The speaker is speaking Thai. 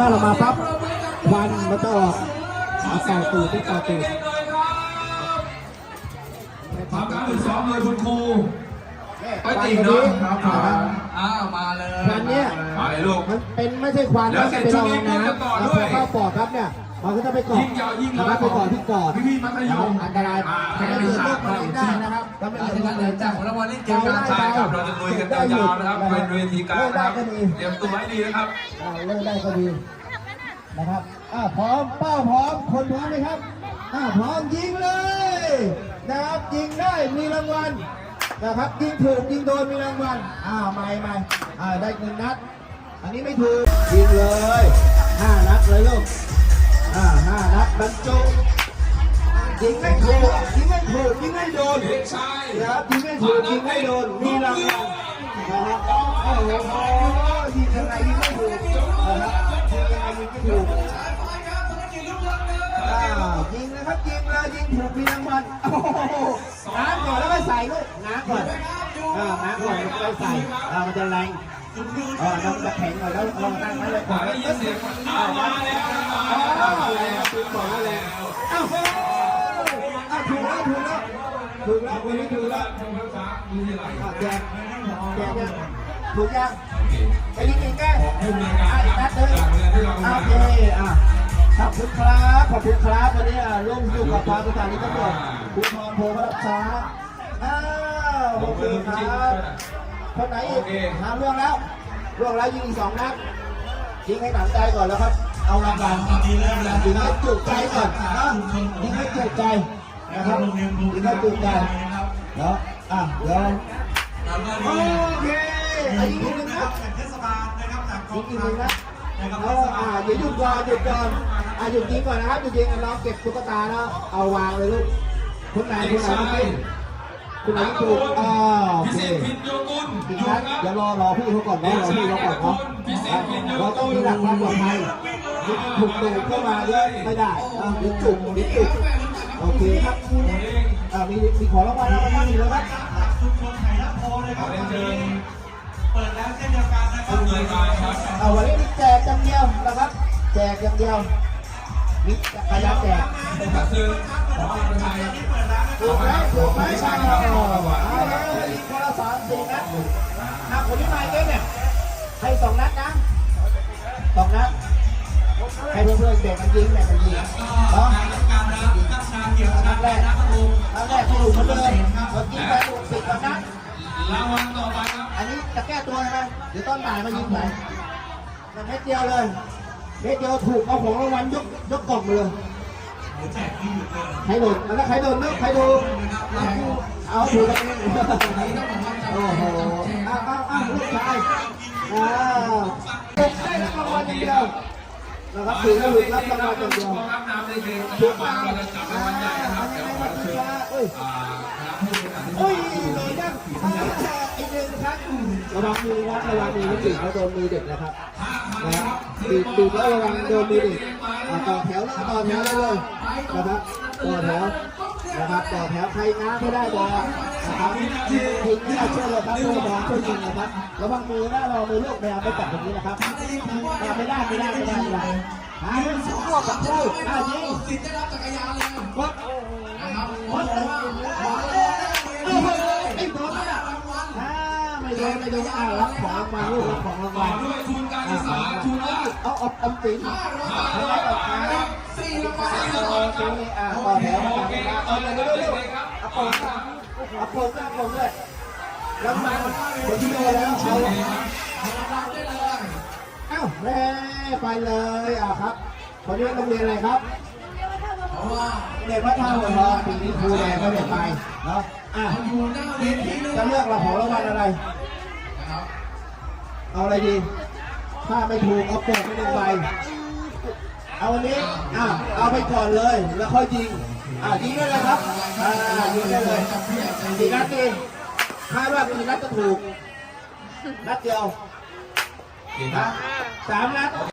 ถ้าเรามาปั๊บควันมันจะออกเอาเป่าตูดที่เป่าตูดทำการฝึกซ้อมเลยคุณครูควัป้านตัติ่วงนี้เนาะครับผม อ้าวมาเลยควันเนี้ยไปลูก มันเป็นไม่ใช่ควันแล้วนะเสร็เป็นจละอองช่วงนี้น้ำต่อแล้วด้วยพอเข้าปอดครับเนี่ยมันก็จะไปเกาะยิ่งยาวยิ่งนะครับไปเกาะที่ปอดพี่ๆมัธยมอันตรายอ่า ทำให้เกิดโรคมะเร็งได้นะครับทำให้หลังเกิดจากโรนั้นคมะเดี๋เร็ยวงจากได้ของรางวัลเล่นเกมการใช่ครับ เราจะลุยกันยาวๆนะครับ เป็นเวทีการนะครับ เตรียมตัวให้ดีนะครับ อ่าเลิกได้ก็ดีนะครับอ่าพร้อมเป้าพร้อมคนพร้อมไหมครับอ่าพร้อมยิงเลยนะครับยิงได้มีรางวัล นะครับยิงถูกยิงโดนมีรางวัลอ่าไม่ไม่อ่าได้หนึ่งนัด อันนี้ไม่ถูกยิงเลยห้านัดเลยลูกอ่าห้านัดบรรจุยิงไม่ถูกยิงไม่ถูกยิงไม่โดนเด็กชายนะครับยิงไม่ถูกยิงไม่โดนมีรางวัลนะครับโอ้โหยิงยังไงยิงไม่ถูกนะครับยิงยังไงยิงไม่ถูก ยิงเลยยิงถูกมีรางวัลโอ้โหง้างก่อนแล้วก็ใส่ลูกง้างก่อนอ่าง้างก่อนแล้วก็ใส่อ่ามันจะแรงเอ่าน้ำจะแข็งหน่อยแล้วลองตั้งไว้เลยก่อนได้ยินเสียงอ้าวมาแล้วอ้าแรงถูกก่อนแล้วแรงอ้าวอ้วถูกแล้วถูกแล้วถูกแล้ววันนี้ถูกแล้วแจกแจกถูกยังไปยิงอีกแก้ผู้บริอะการอีกนัดหนึงจาก ขอบคุณครับขอบคุณครับวันนี้อะร่วมอยู่กับทางสถานีตำรวจภูธรโพธิ์รักษาอ้าวโอเคครับคนไหนอีกหาเรื่องแล้วเรื่องแล้วยิงอีกสองนัดยิงให้หนำใจก่อนแล้วครับ เอารางวัลยิงให้จุใจก่อนนะยิงให้จุใจนะครับยิงให้จุใจเนาะอะเดี๋ยวโอเคอันนี้นึงนะเทศบาลนะครับจากกยิองงอีกทันึพงนะ นะครับเอาอ่าเดี๋ยวหยุดก่อนหยุดก่อนอ่าหยุดยิงก่อนนะครับหยุดยิงน้องเก็บตุ๊กตาแล้วเอาวางเลยลูกคุณไหนคุณไหนเมื่อกี้คุณไหนถูกอ่าโอพิเคเศษพินโยกุลอีกอยู่นัดครับเดี๋ยวรอรอพี่เขาก่อนนะรอพี่เขาก่อนเนาะเราต้องมีหลักความปลอดภัยยิงถูกตูดเข้ามาเยอะไม่ได้อ่าหรือจุกหรือจุกโอเคครับอ่ามีมีขอรางวัลรางวัลอีกแล้วครับชุมชนไทยรัฐโพนะครับเรียนเชิญ เปิดแล้วเช่นเดียวกันนะครัผู้บบริการครับเอาวันนี้มีแจกอย่างเดียวนะครับ แจกอย่างเดียวมีจักรยานแจกก็คือของคนไทยถูกไหมถูกไหมใช่ครับเอาเลยอีกคนละสามสี่นัดอะคนที่มาเก้เนี่ยให้สองนัดนะสองนัดให้เพื่อนๆเด็กมันยิงแบ่งกันยิงเนาะการรับนักชาเกี่ยวนักับดแรกนัดแรกที่ถูกเหมือนเดิมเมื่อกี้ไปถูกสิบกว่านัด รางวัลต่อไปครับอันนี้จะแก้ตัวใช่ไหมเดี๋ยวต้นบ่ายมายิงไหนเม็ดเดียวเลย เม็ดเดียวถูกเอาของรางวัลยกยกกล่องมาเลยใครโดนแล้วใครโดนนึกใครโดูเอาถูกกันเองโอ้โหอ้าวอ้าวอ้าวลูกชายอ้าวได้รับรางวัลอย่างเดียวนะครับถือว่าหลุดรับรางวัลอย่างเดียวรับน้ำเกมถูกกเปวัล่านเราจะจับรางวัลใหญ่นะครับเดี๋ยวขอเชิญเอ้ยอ่า คณะผู้บริหารโอ้ยโดนยังอีกหนึ่งครับระวังมือนะระวังมือนะปีเขาโดนมือเด็กนะครับนะครับปีกปีแล้วระวังโดนมือเด็กต่อแถวแล้วต่อแถวได้เลยนะครับต่อแถวนะครับต่อแถวใครง้าไม่ได้บอกนะครับยิงที่เอาเชือเลยครับช่วยน้องช่วยยิงนะครับระวังมือนะระวังมือลูกพยายามไปจับตรงนี้นะครับไม่ได้ไม่ได้ไม่ได้ไม่ได้หาเรื่องสู้กับคู่อ่ายิงสิทธิ์ได้รับจักรยานเลยกดนะครับกด เลยโอ้โหไอ้โดนอะอ่าไม่โดนไม่โดนอ่ารับของรางวัลลูกรับของรางวัลด้วยทุนการศึกษาทุนละเอาเอาอมสินให้ได้ออกมาสี่รางวัลโอเคอ่าต่อแถวต่อแถวเอาเลยเร็วๆเอาปองเอาปองเอาปองด้วยรางวัลคนที่โดนแล้วเอาเอ้าแม่ไปเลยอ่าครับคนนี้โรงเรียนอะไรครับเพราะว่าเด็กวัดท่าหัวทองปีนี้ครูแดงไม่ได้ไปเนาะอะอยู่หน้าเวทีเลยจะเลือกเราของรางวัลอะไรนะครับเอาอะไรดี ถ้าไม่ถูกเอาโป่งไปหนึ่งใบเอาอันนี้อะเอาไปก่อนเลยแล้วค่อยยิงอะยิงได้เลยครับอ่ายิงได้เลยสี่นัดดีคาดว่ากี่นัดจะถูกนัดเดียวนะสามนัด